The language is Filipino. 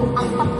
ang pagpapalagay